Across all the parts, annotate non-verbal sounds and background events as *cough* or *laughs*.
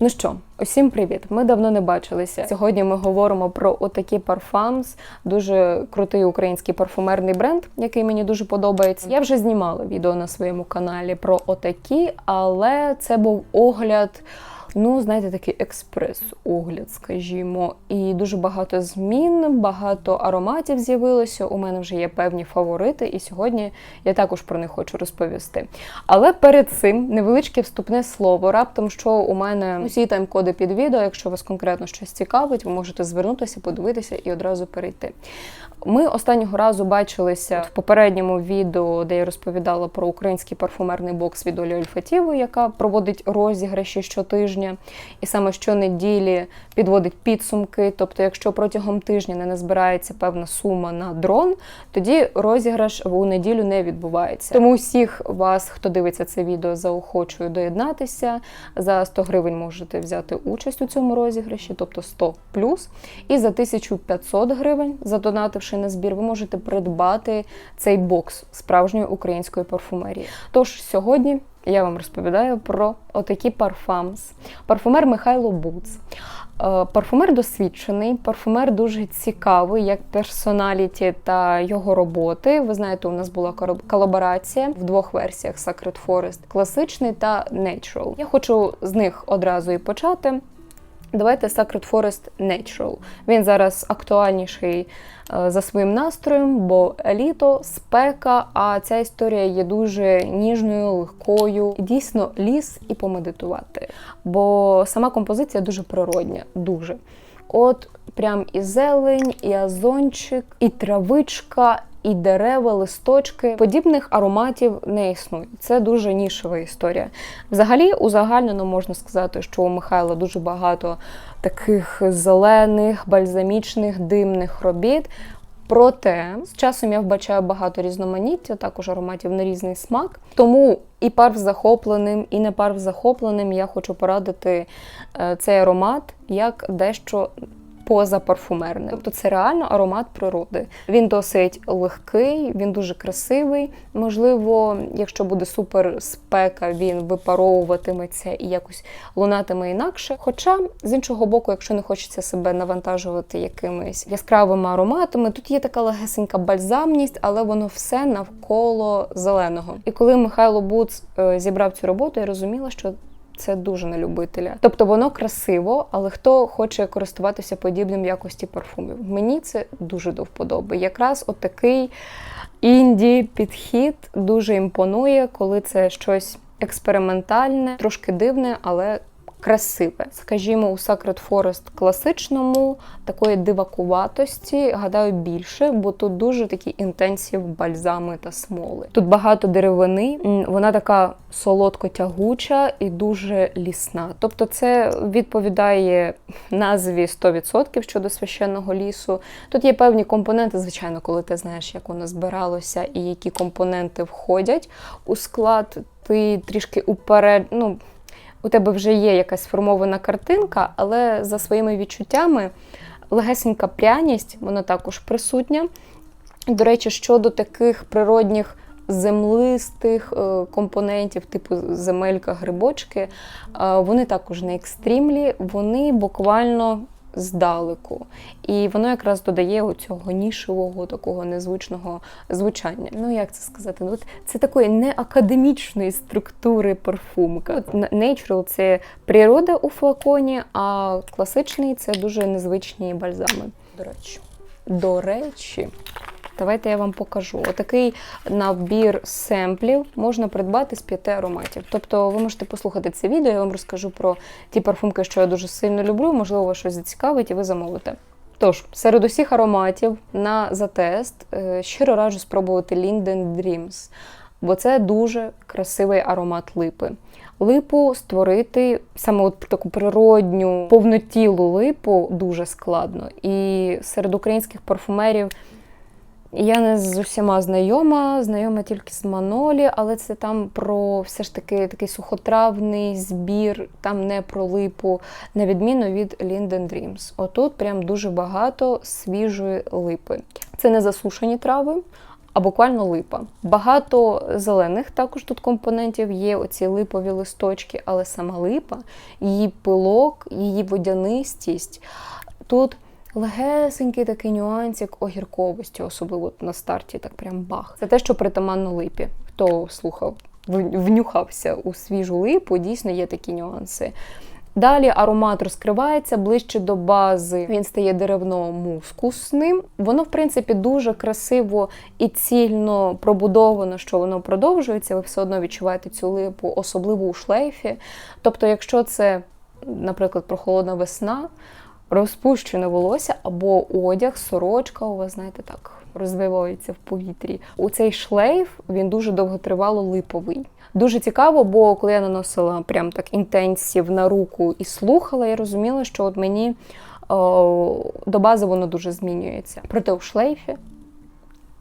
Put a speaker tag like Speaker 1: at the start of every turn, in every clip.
Speaker 1: Ну що, усім привіт! Ми давно не бачилися. Сьогодні ми говоримо про отакі парфамс, дуже крутий український парфумерний бренд, який мені дуже подобається. Я вже знімала відео на своєму каналі про отакі, але це був огляд. Ну, знаєте, такий експрес-огляд, скажімо, і дуже багато змін, багато ароматів з'явилося. У мене вже є певні фаворити, і сьогодні я також про них хочу розповісти. Але перед цим невеличке вступне слово. Раптом, що у мене усі тайм-коди під відео. Якщо вас конкретно щось цікавить, ви можете звернутися, подивитися і одразу перейти. Ми останнього разу бачилися в попередньому відео, де я розповідала про український парфумерний бокс від Олі Ольфатівої, яка проводить розіграші щотижня, і саме щонеділі підводить підсумки. Тобто, якщо протягом тижня не назбирається певна сума на дрон, тоді розіграш у неділю не відбувається. Тому всіх вас, хто дивиться це відео, заохочую доєднатися. За 100 гривень можете взяти участь у цьому розіграші, тобто 100 плюс. І за 1500 гривень, задонативши на збір, ви можете придбати цей бокс справжньої української парфумерії. Тож сьогодні я вам розповідаю про отакі парфамс. Парфумер Михайло Буц. Е, Парфумер досвідчений, парфумер дуже цікавий, як персоналіті та його роботи. Ви знаєте, у нас була колаборація в двох версіях Sacred Forest класичний та Natural. Я хочу з них одразу і почати. Давайте Sacred Forest Natural. Він зараз актуальніший е, за своїм настроєм, бо літо, спека, а ця історія є дуже ніжною, легкою. Дійсно, ліс і помедитувати. Бо сама композиція дуже природня, дуже. От прям і зелень, і азончик, і травичка, і дерева, листочки. Подібних ароматів не існує. Це дуже нішова історія. Взагалі, узагальнено можна сказати, що у Михайла дуже багато таких зелених, бальзамічних, димних робіт. Проте з часом я вбачаю багато різноманіття, також ароматів на різний смак. Тому і парф захопленим, і не парф захопленим я хочу порадити е, цей аромат як дещо позапарфумерне. Тобто це реально аромат природи. Він досить легкий, він дуже красивий. Можливо, якщо буде супер спека, він випаровуватиметься і якось лунатиме інакше. Хоча, з іншого боку, якщо не хочеться себе навантажувати якимись яскравими ароматами, тут є така легесенька бальзамність, але воно все навколо зеленого. І коли Михайло Буц е, зібрав цю роботу, я розуміла, що це дуже на любителя. Тобто воно красиво, але хто хоче користуватися подібним якості парфумів? Мені це дуже до вподоби. Якраз отакий інді підхід дуже імпонує, коли це щось експериментальне, трошки дивне, але красиве. Скажімо, у Sacred Forest класичному такої дивакуватості, гадаю, більше, бо тут дуже такі інтенсів бальзами та смоли. Тут багато деревини, вона така солодко-тягуча і дуже лісна. Тобто, це відповідає назві 100% щодо священного лісу. Тут є певні компоненти, звичайно, коли ти знаєш, як воно збиралося і які компоненти входять у склад, ти трішки уперед. ну, у тебе вже є якась сформована картинка, але за своїми відчуттями легесенька пряність, вона також присутня. До речі, щодо таких природних землистих е, компонентів, типу земелька, грибочки, е, вони також не екстрімлі, вони буквально здалеку. І воно якраз додає оцього нішевого, такого незвичного звучання. Ну, як це сказати? Ну, от це такої неакадемічної структури парфумка. От Natural – це природа у флаконі, а класичний це дуже незвичні бальзами. До речі. До речі. Давайте я вам покажу. Отакий набір семплів можна придбати з п'яти ароматів. Тобто ви можете послухати це відео, я вам розкажу про ті парфумки, що я дуже сильно люблю, можливо, вас щось зацікавить і ви замовите. Тож, серед усіх ароматів на затест е, щиро раджу спробувати Linden Dreams, бо це дуже красивий аромат липи. Липу створити саме от таку природню, повнотілу липу дуже складно. І серед українських парфумерів я не з усіма знайома, знайома тільки з Манолі, але це там про все ж таки такий сухотравний збір, там не про липу, на відміну від Linden Dreams. Отут прям дуже багато свіжої липи. Це не засушені трави, а буквально липа. Багато зелених також тут компонентів є оці липові листочки, але сама липа, її пилок, її водянистість. Тут легесенький такий нюансик огірковості, особливо на старті, так прям бах. Це те, що притаманно липі. Хто слухав, внюхався у свіжу липу, дійсно є такі нюанси. Далі аромат розкривається ближче до бази. Він стає деревно-мускусним. Воно, в принципі, дуже красиво і цільно пробудовано, що воно продовжується. Ви все одно відчуваєте цю липу, особливо у шлейфі. Тобто, якщо це, наприклад, прохолодна весна, розпущене волосся або одяг, сорочка, у вас, знаєте, так розвивається в повітрі. У цей шлейф він дуже довготривало липовий. Дуже цікаво, бо коли я наносила прям так інтенсів на руку і слухала, я розуміла, що от мені о, до бази воно дуже змінюється. Проте у шлейфі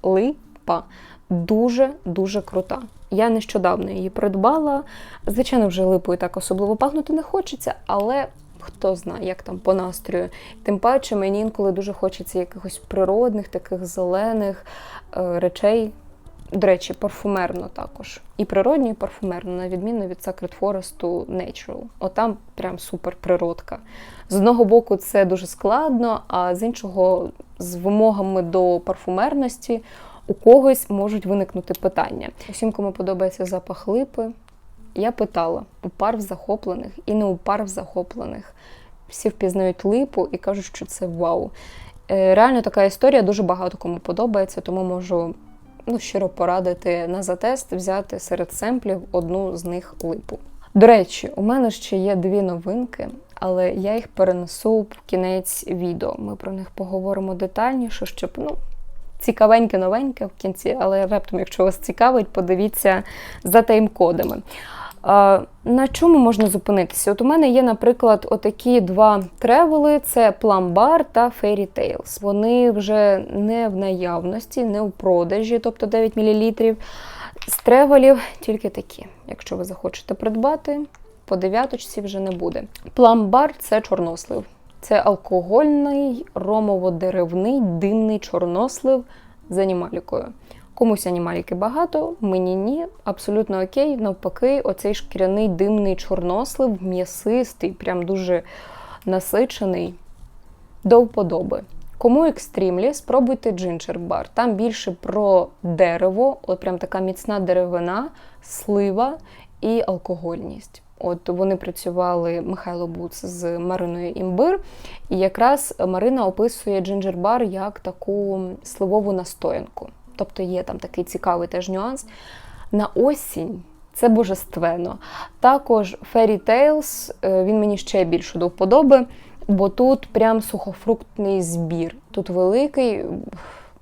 Speaker 1: липа дуже-дуже крута. Я нещодавно її придбала. Звичайно, вже липою так особливо пахнути не хочеться, але хто знає, як там по настрою. Тим паче мені інколи дуже хочеться якихось природних, таких зелених е, речей. До речі, парфумерно також. І природньо, і парфумерно, на відміну від Sacred Forest Natural. Отам прям супер природка. З одного боку, це дуже складно, а з іншого, з вимогами до парфумерності, у когось можуть виникнути питання. Усім, кому подобається запах липи, я питала у пар захоплених і не у пар захоплених. Всі впізнають липу і кажуть, що це вау. Е, Реально така історія дуже багато кому подобається, тому можу ну, щиро порадити на затест взяти серед семплів одну з них липу. До речі, у мене ще є дві новинки, але я їх перенесу в кінець відео. Ми про них поговоримо детальніше, щоб ну, цікавеньке новеньке в кінці, але раптом, якщо вас цікавить, подивіться за тайм-кодами. На чому можна зупинитися? От у мене є, наприклад, отакі два тревели: це Bar та Fairy Tales. Вони вже не в наявності, не в продажі, тобто 9 мл. З тревелів тільки такі. Якщо ви захочете придбати, по дев'яточці вже не буде. Bar – це чорнослив. Це алкогольний, ромово-деревний, димний чорнослив з анімалікою. Комусь анімаліки багато, мені ні, абсолютно окей. Навпаки, оцей шкіряний димний чорнослив, м'ясистий, прям дуже насичений, до вподоби. Кому екстрімлі, спробуйте джинджер бар. Там більше про дерево, от прям така міцна деревина, слива і алкогольність. От вони працювали Михайло Буц з Мариною Імбир, і якраз Марина описує джинджер бар як таку сливову настоянку. Тобто є там такий цікавий теж нюанс. На осінь це божественно. Також Fairy Tales, е, він мені ще більше до вподоби, бо тут прям сухофруктний збір. Тут великий,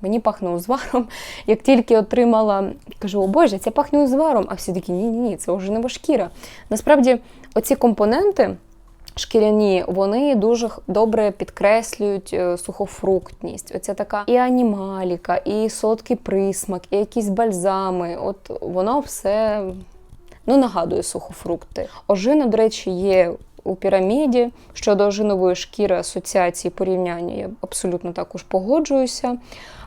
Speaker 1: мені пахне узваром. *laughs* Як тільки отримала, кажу, о Боже, це пахне узваром, а всі такі ні-ні, ні це ожинова шкіра. Насправді, оці компоненти. Шкіряні, вони дуже добре підкреслюють е, сухофруктність. Оця така і анімаліка, і солодкий присмак, і якісь бальзами. От воно все ну, нагадує сухофрукти. Ожина, до речі, є у піраміді. Щодо ожинової шкіри асоціації порівняння, я абсолютно також погоджуюся.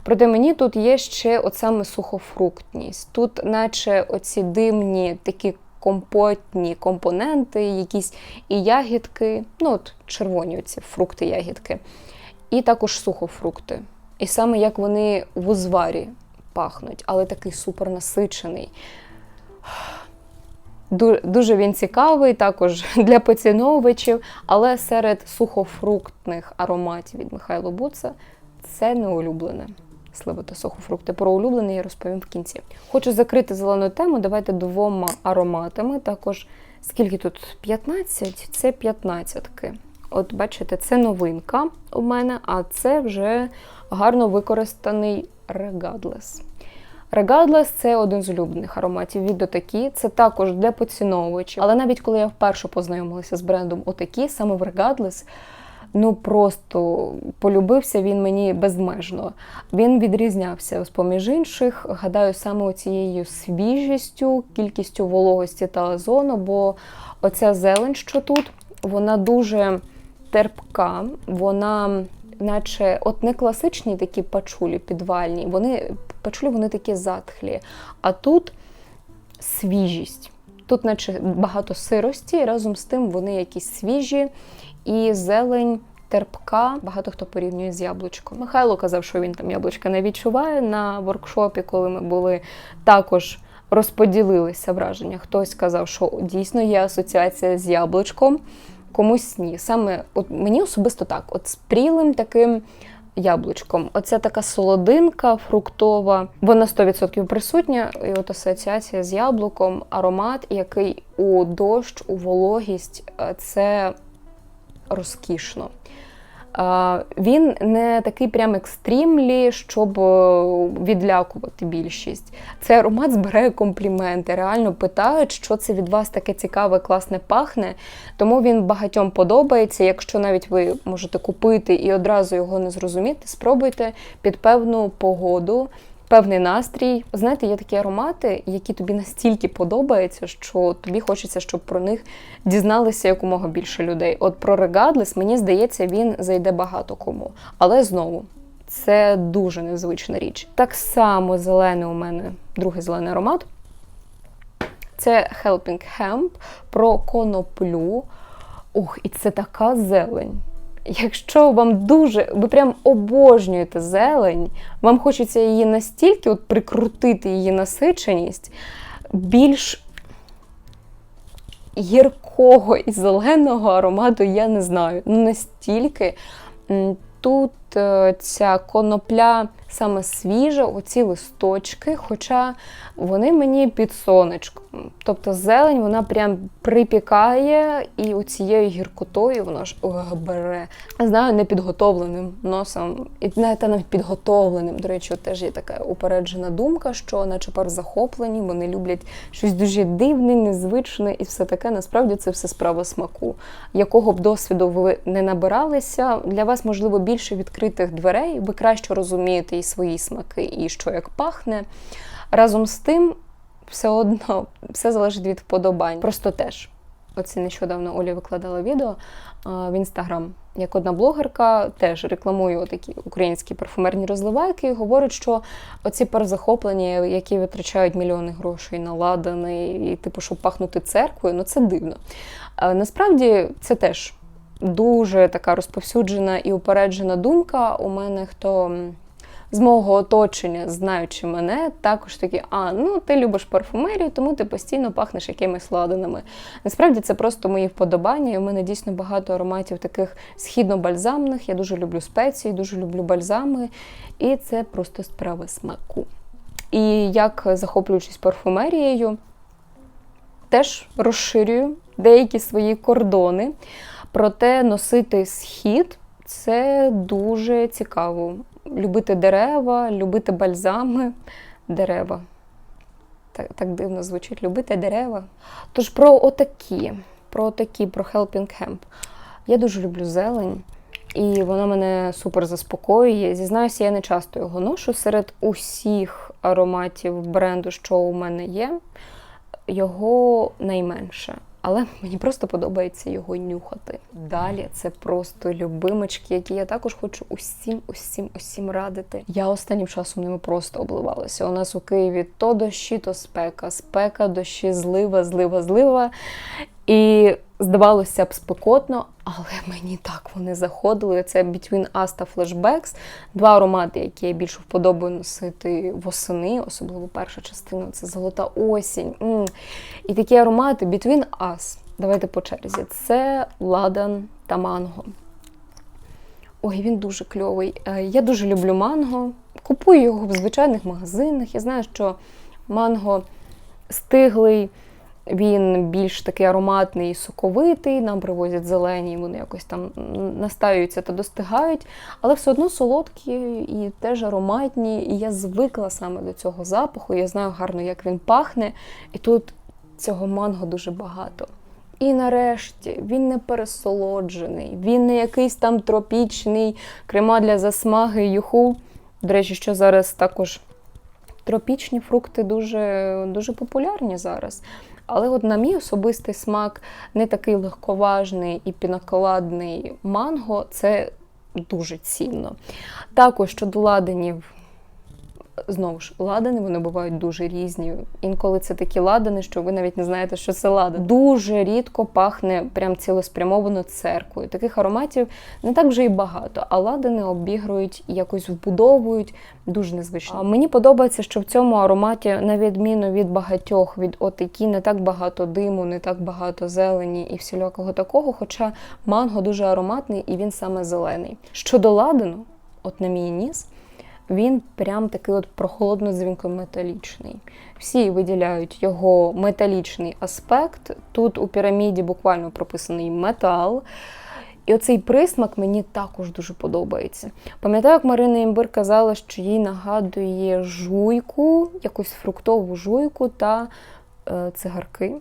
Speaker 1: Проте мені тут є ще от саме сухофруктність. Тут, наче оці димні такі компотні компоненти, якісь і ягідки, ну от червоні оці фрукти, ягідки, і також сухофрукти. І саме як вони в узварі пахнуть, але такий супернасичений. Дуже він цікавий, також *laughs* для поціновувачів, але серед сухофруктних ароматів від Михайла Буца це не улюблене. Сливи та сухофрукти. Про улюблене я розповім в кінці. Хочу закрити зелену тему. Давайте двома ароматами. Також скільки тут? 15? Це 15-ки. От бачите, це новинка у мене, а це вже гарно використаний Regardless. Regardless – це один з улюблених ароматів від Отакі. Це також для поціновувачів. Але навіть коли я вперше познайомилася з брендом Отакі, саме в Regardless, ну просто полюбився він мені безмежно. Він відрізнявся з поміж інших, гадаю, саме цією свіжістю, кількістю вологості та озону, бо оця зелень, що тут, вона дуже терпка, вона. Наче от не класичні такі пачулі підвальні, вони пачулі вони такі затхлі. А тут свіжість. Тут, наче багато сирості, разом з тим вони якісь свіжі і зелень. Терпка, багато хто порівнює з яблучком. Михайло казав, що він там яблучка не відчуває на воркшопі, коли ми були також розподілилися враження. Хтось сказав, що дійсно є асоціація з яблучком, комусь ні. Саме от мені особисто так, от з таким яблучком. Оця така солодинка фруктова, вона 100% присутня. І от асоціація з яблуком, аромат, який у дощ, у вологість е, це розкішно. Він не такий прям екстрімлі, щоб е, відлякувати більшість. Цей аромат збирає компліменти. Реально питають, що це від вас таке цікаве, класне пахне. Тому він багатьом подобається. Якщо навіть ви можете купити і одразу його не зрозуміти, спробуйте під певну погоду. Певний настрій. Знаєте, є такі аромати, які тобі настільки подобаються, що тобі хочеться, щоб про них дізналися якомога більше людей. От про Regardless, мені здається, він зайде багато кому. Але знову, це дуже незвична річ. Так само зелений у мене другий зелений аромат. Це Helping Hemp про коноплю. Ух, і це така зелень. Якщо вам дуже, ви прям обожнюєте зелень, вам хочеться її настільки от прикрутити її насиченість, більш гіркого і зеленого аромату я не знаю. Ну настільки тут е, ця конопля саме свіжа, оці листочки, хоча вони мені під сонечком. Тобто зелень вона прям припікає і оцією гіркотою вона ж ох, бере. Знаю, непідготовленим носом, і навіть навіть підготовленим. До речі, теж є така упереджена думка, що наче пар захоплені, вони люблять щось дуже дивне, незвичне і все таке. Насправді це все справа смаку. Якого б досвіду ви не набиралися, для вас можливо більше відкритих дверей, ви краще розумієте свої смаки, і що як пахне. Разом з тим, все одно все залежить від вподобань. Просто теж. Оце нещодавно Оля викладала відео в інстаграм. Як одна блогерка теж рекламує такі українські парфумерні розливайки і говорить, що оці парзахоплення, які витрачають мільйони грошей на ладани, і типу, щоб пахнути церквою, ну це дивно. А, насправді це теж дуже така розповсюджена і упереджена думка. У мене хто з мого оточення, знаючи мене, також такі, а ну ти любиш парфумерію, тому ти постійно пахнеш якимись ладанами. Насправді це просто мої вподобання. У мене дійсно багато ароматів таких східно-бальзамних. Я дуже люблю спеції, дуже люблю бальзами, і це просто справа смаку. І як захоплюючись парфумерією, теж розширюю деякі свої кордони. Проте носити схід це дуже цікаво. Любити дерева, любити бальзами, дерева. Так, так дивно звучить, любити дерева. Тож про отакі, про отакі, про Helping Hemp. Я дуже люблю зелень, і вона мене супер заспокоює. Зізнаюся, я не часто його ношу. Серед усіх ароматів бренду, що у мене є, його найменше. Але мені просто подобається його нюхати. Далі це просто любимочки, які я також хочу усім, усім, усім радити. Я останнім часом ними просто обливалася. У нас у Києві то дощі, то спека, спека, дощі, злива, злива, злива. І здавалося б спекотно, але *laughs* мені так вони заходили. Це Between Us та Flashbacks. Два аромати, які я більше вподобаю носити восени, особливо перша частина це золота осінь. М. І такі аромати Between Us. Давайте по черзі. Це ладан та манго. Ой, він дуже кльовий. Е, Я дуже люблю манго. Купую його в звичайних магазинах. Я знаю, що манго стиглий. Він більш такий ароматний і соковитий, нам привозять зелені, вони якось там настаюються та достигають, але все одно солодкі і теж ароматні. І я звикла саме до цього запаху. Я знаю гарно, як він пахне, і тут цього манго дуже багато. І нарешті він не пересолоджений, він не якийсь там тропічний крема для засмаги юху. До речі, що зараз також тропічні фрукти дуже, дуже популярні зараз. Але от на мій особистий смак не такий легковажний і пінаколадний манго це дуже цінно. Також щодо ладанів, Знову ж, ладани вони бувають дуже різні. Інколи це такі ладани, що ви навіть не знаєте, що це ладан. Дуже рідко пахне прям цілеспрямовано церквою. Таких ароматів не так вже і багато, а ладани обігрують, якось вбудовують. Дуже незвично. А мені подобається, що в цьому ароматі, на відміну від багатьох, від отакі не так багато диму, не так багато зелені і всілякого такого. Хоча манго дуже ароматний і він саме зелений. Щодо ладану, от на мій ніс. Він прям такий от прохолодно дзвінко металічний. Всі виділяють його металічний аспект. Тут у піраміді буквально прописаний метал. І оцей присмак мені також дуже подобається. Пам'ятаю, як Марина Імбир казала, що їй нагадує жуйку, якусь фруктову жуйку та е, цигарки.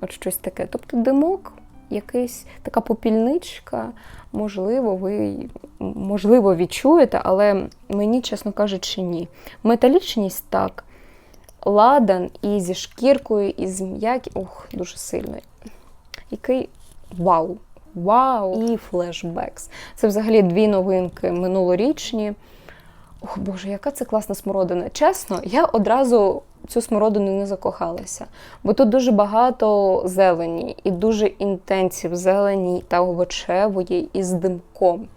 Speaker 1: От щось таке. Тобто димок, якийсь така попільничка, можливо, ви можливо відчуєте, але мені, чесно кажучи, ні. Металічність так. Ладан і зі шкіркою, і з м'які. Ох, дуже сильно. Який вау! Вау! І флешбекс. Це взагалі дві новинки минулорічні. Ох, Боже, яка це класна смородина. Чесно, я одразу цю смородину не закохалася, бо тут дуже багато зелені і дуже інтенсів зелені та овочевої із димком.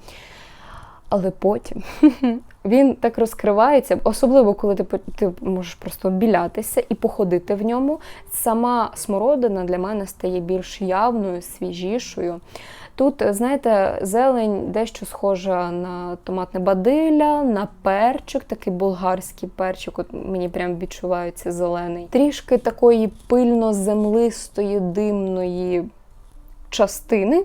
Speaker 1: Але потім *laughs* він так розкривається, особливо коли ти ти можеш просто обілятися і походити в ньому. Сама смородина для мене стає більш явною, свіжішою. Тут, знаєте, зелень дещо схожа на томатне бадилля, на перчик, такий болгарський перчик. От мені прям відчувається зелений. Трішки такої пильно-землистої, димної частини.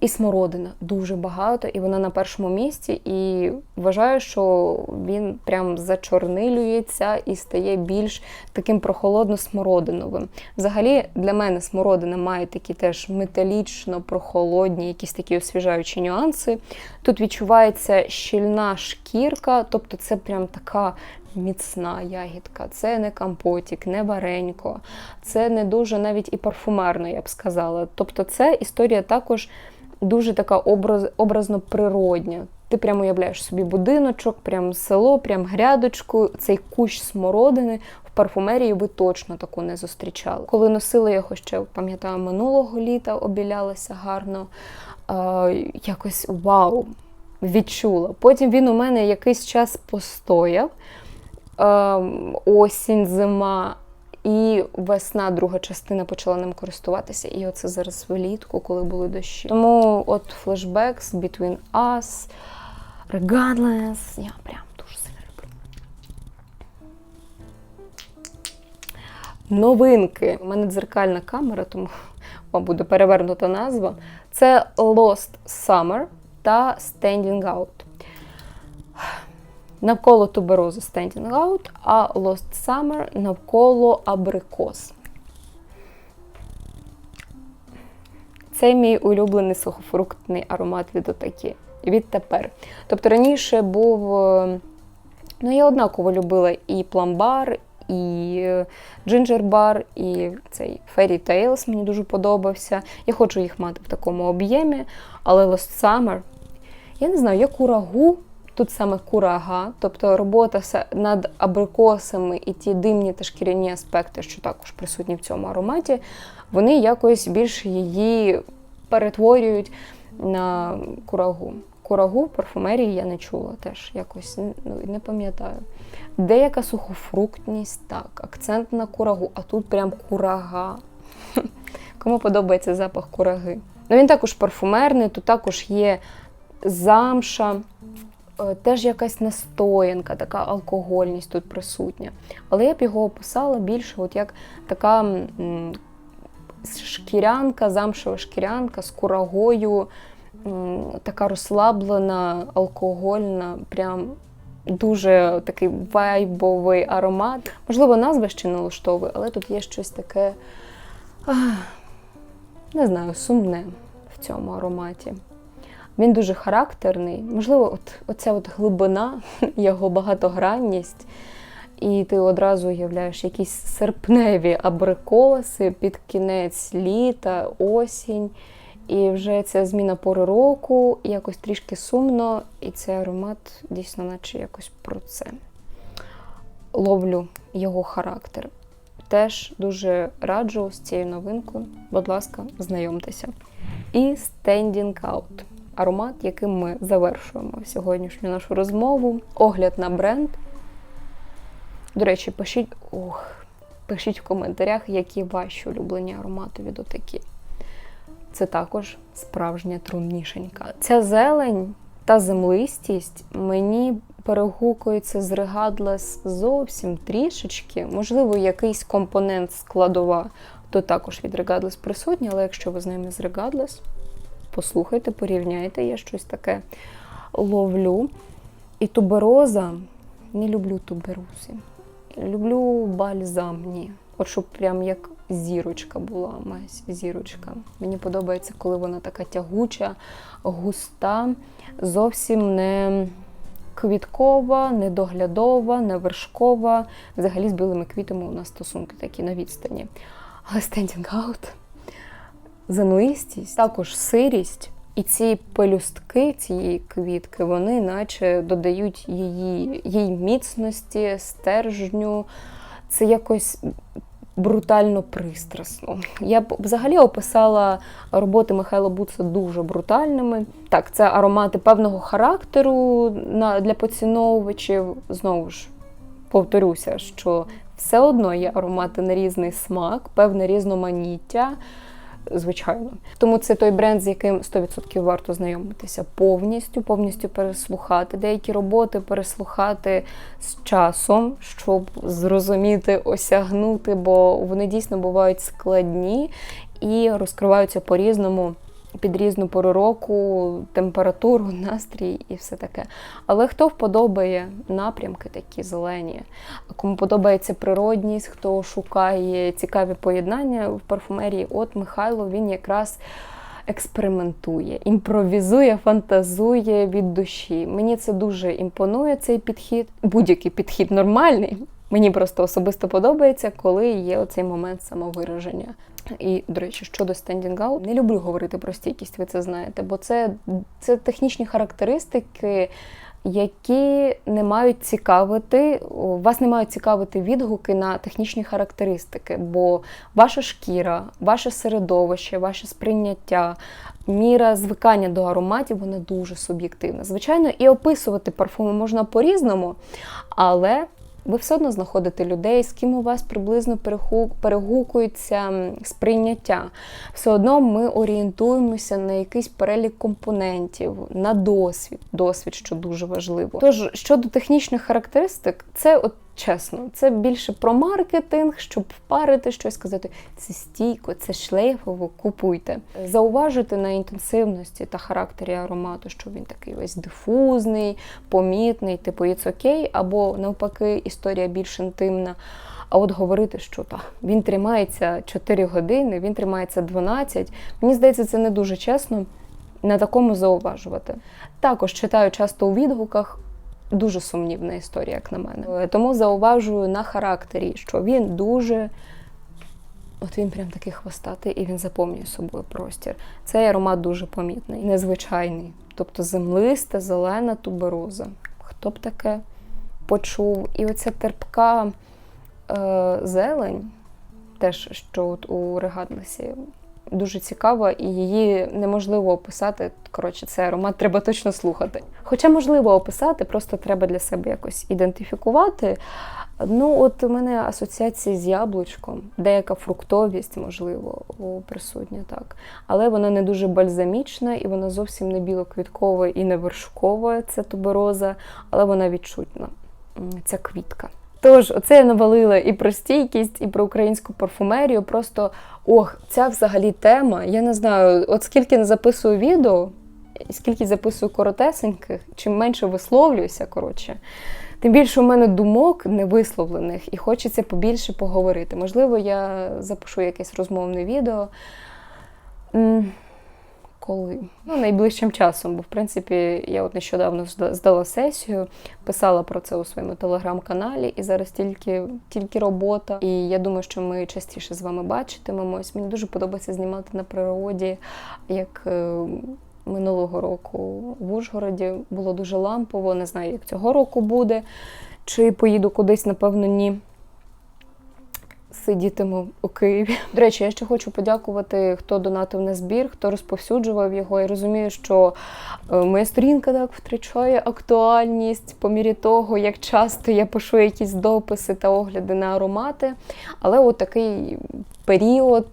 Speaker 1: І смородина дуже багато, і вона на першому місці. І вважаю, що він прям зачорнилюється і стає більш таким прохолодно-смородиновим. Взагалі, для мене смородина має такі теж металічно прохолодні, якісь такі освіжаючі нюанси. Тут відчувається щільна шкірка, тобто це прям така. Міцна ягідка, це не компотік, не варенько, це не дуже навіть і парфумерно, я б сказала. Тобто, це історія також дуже така образ, образно природня. Ти прямо уявляєш собі будиночок, прям село, прям грядочку, цей кущ смородини. В парфумерії ви точно таку не зустрічали. Коли носила його ще, пам'ятаю, минулого літа обілялася гарно. Е, якось вау! Відчула. Потім він у мене якийсь час постояв. Е, осінь, зима. І весна, друга частина почала ним користуватися. І оце зараз влітку, коли були дощі. Тому от флешбекс Between Us, Regardless, я прям дуже сильно люблю. Новинки. У мене дзеркальна камера, тому вам буде перевернута назва. Це Lost Summer та Standing Out. Навколо туберозу Standing Out, а Lost Summer навколо абрикос. Це мій улюблений сухофруктний аромат від отакі. Відтепер. Тобто раніше був. Ну, я однаково любила і пламбар, і джинджербар, і цей Fairy Tales мені дуже подобався. Я хочу їх мати в такому об'ємі, але Lost Summer, я не знаю, як урагу. Тут саме курага, тобто робота над абрикосами і ті димні та шкіряні аспекти, що також присутні в цьому ароматі, вони якось більше її перетворюють на курагу. Курагу в парфумерії я не чула теж якось ну, не пам'ятаю. Деяка сухофруктність, так, акцент на курагу, а тут прям курага. *laughs* Кому подобається запах кураги? Ну Він також парфумерний, тут також є замша. Е, теж якась настоянка, така алкогольність тут присутня. Але я б його описала більше от як така шкірянка, замшева шкірянка з курагою, така розслаблена, алкогольна, прям дуже такий вайбовий аромат. Можливо, назва ще не влаштовує, але тут є щось таке, не знаю, сумне в цьому ароматі. Він дуже характерний. Можливо, от оця от глибина, *laughs* його багатогранність. І ти одразу уявляєш якісь серпневі абрикоси під кінець літа, осінь. І вже ця зміна пори року, якось трішки сумно, і цей аромат дійсно, наче якось про це. ловлю його характер. Теж дуже раджу з цією новинкою. Будь ласка, знайомтеся. І Standing Out аромат, яким ми завершуємо сьогоднішню нашу розмову. Огляд на бренд. До речі, пишіть, ох, пишіть в коментарях, які ваші улюблені аромати від отакі. Це також справжня труннішенька. Ця зелень та землистість мені перегукується з Regadless зовсім трішечки. Можливо, якийсь компонент складова, то також від Regadless присутній, але якщо ви знайомі з Regadless, послухайте, порівняйте, я щось таке ловлю. І тубероза, не люблю туберузи. Люблю бальзамні. От щоб прям як зірочка була, мась зірочка. Мені подобається, коли вона така тягуча, густа, зовсім не квіткова, не доглядова, не вершкова. Взагалі з білими квітами у нас стосунки такі на відстані. Але standing out, землистість, також сирість. І ці пелюстки цієї квітки, вони наче додають її, їй міцності, стержню. Це якось брутально пристрасно. Я б взагалі описала роботи Михайла Буца дуже брутальними. Так, це аромати певного характеру для поціновувачів. Знову ж повторюся, що все одно є аромати на різний смак, певне різноманіття. Звичайно, тому це той бренд, з яким 100% варто знайомитися повністю, повністю переслухати деякі роботи, переслухати з часом, щоб зрозуміти, осягнути, бо вони дійсно бувають складні і розкриваються по-різному. Під різну пору року, температуру, *laughs* настрій і все таке. Але хто вподобає напрямки такі зелені, кому подобається природність, хто шукає цікаві поєднання в парфумерії, от Михайло він якраз експериментує, імпровізує, фантазує від душі. Мені це дуже імпонує, цей підхід. Будь-який підхід нормальний. Мені просто особисто подобається, коли є оцей момент самовираження. І, до речі, щодо out, не люблю говорити про стійкість, ви це знаєте, бо це, це технічні характеристики, які не мають цікавити, вас не мають цікавити відгуки на технічні характеристики, бо ваша шкіра, ваше середовище, ваше сприйняття, міра звикання до ароматів, вона дуже суб'єктивна. Звичайно, і описувати парфуми можна по-різному, але ви все одно знаходите людей, з ким у вас приблизно перегукується сприйняття. Все одно ми орієнтуємося на якийсь перелік компонентів, на досвід, досвід, що дуже важливо. Тож щодо технічних характеристик, це от Чесно, це більше про маркетинг, щоб впарити щось, сказати, це стійко, це шлейфово, купуйте. Зауважити на інтенсивності та характері аромату, що він такий весь дифузний, помітний, типу it's окей, або навпаки, історія більш інтимна. А от говорити, що та, він тримається 4 години, він тримається 12. Мені здається, це не дуже чесно на такому зауважувати. Також читаю часто у відгуках. Дуже сумнівна історія, як на мене. Тому зауважую на характері, що він дуже. От він прям такий хвостатий і він заповнює собою простір. Цей аромат дуже помітний, незвичайний. Тобто землиста, зелена тубероза. Хто б таке почув? І оця терпка е, зелень, теж що от у регадлесі, дуже цікава, і її неможливо описати. Коротше, це аромат треба точно слухати. Хоча можливо описати, просто треба для себе якось ідентифікувати. Ну, от у мене асоціації з яблучком, деяка фруктовість, можливо, присутня так. Але вона не дуже бальзамічна і вона зовсім не білоквіткова і не вершкова, це тубероза, але вона відчутна. Ця квітка. Тож, оце я навалила і про стійкість, і про українську парфумерію. Просто ох, ця взагалі тема. Я не знаю, от скільки не записую відео, скільки записую коротесеньких, чим менше висловлююся, коротше, тим більше у мене думок невисловлених і хочеться побільше поговорити. Можливо, я запишу якесь розмовне відео коли? Ну, найближчим часом, бо в принципі я от нещодавно здала сесію, писала про це у своєму телеграм-каналі, і зараз тільки тільки робота. І я думаю, що ми частіше з вами бачитимемось. Мені дуже подобається знімати на природі, як е, минулого року в Ужгороді. Було дуже лампово, не знаю, як цього року буде. Чи поїду кудись, напевно, ні. Сидітиму у Києві. *laughs* До речі, я ще хочу подякувати, хто донатив на збір, хто розповсюджував його. Я розумію, що е, моя сторінка так втрачає актуальність по мірі того, як часто я пишу якісь дописи та огляди на аромати. Але от такий період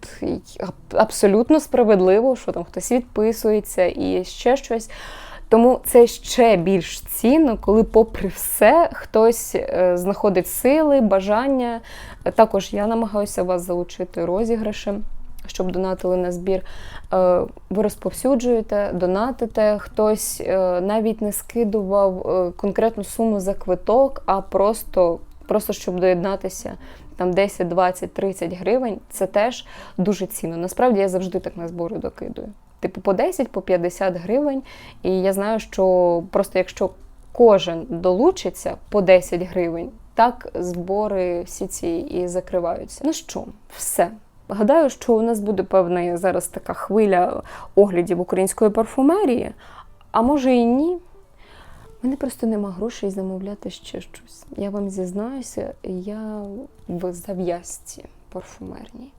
Speaker 1: абсолютно справедливо, що там хтось відписується і ще щось. Тому це ще більш цінно, коли, попри все, хтось е, знаходить сили, бажання. Е, Також я намагаюся вас залучити розіграшем, щоб донатили на збір. Е, Ви розповсюджуєте, донатите. Хтось навіть не скидував конкретну суму за квиток, а просто, просто щоб доєднатися. Там 10, 20, 30 гривень це теж дуже цінно. Насправді я завжди так на збори докидую. Типу по 10, по 50 гривень. І я знаю, що просто якщо кожен долучиться по 10 гривень, так збори всі ці і закриваються. Ну що, все. Гадаю, що у нас буде певна зараз така хвиля оглядів української парфумерії, а може і ні. У мене просто нема грошей замовляти ще щось. Я вам зізнаюся, я в зав'язці парфумерній.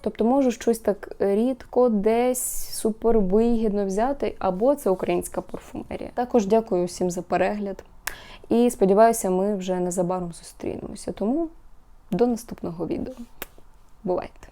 Speaker 1: Тобто можу щось так рідко, десь супервигідно взяти, або це українська парфумерія. Також дякую всім за перегляд. І сподіваюся, ми вже незабаром зустрінемося. Тому до наступного відео. Бувайте!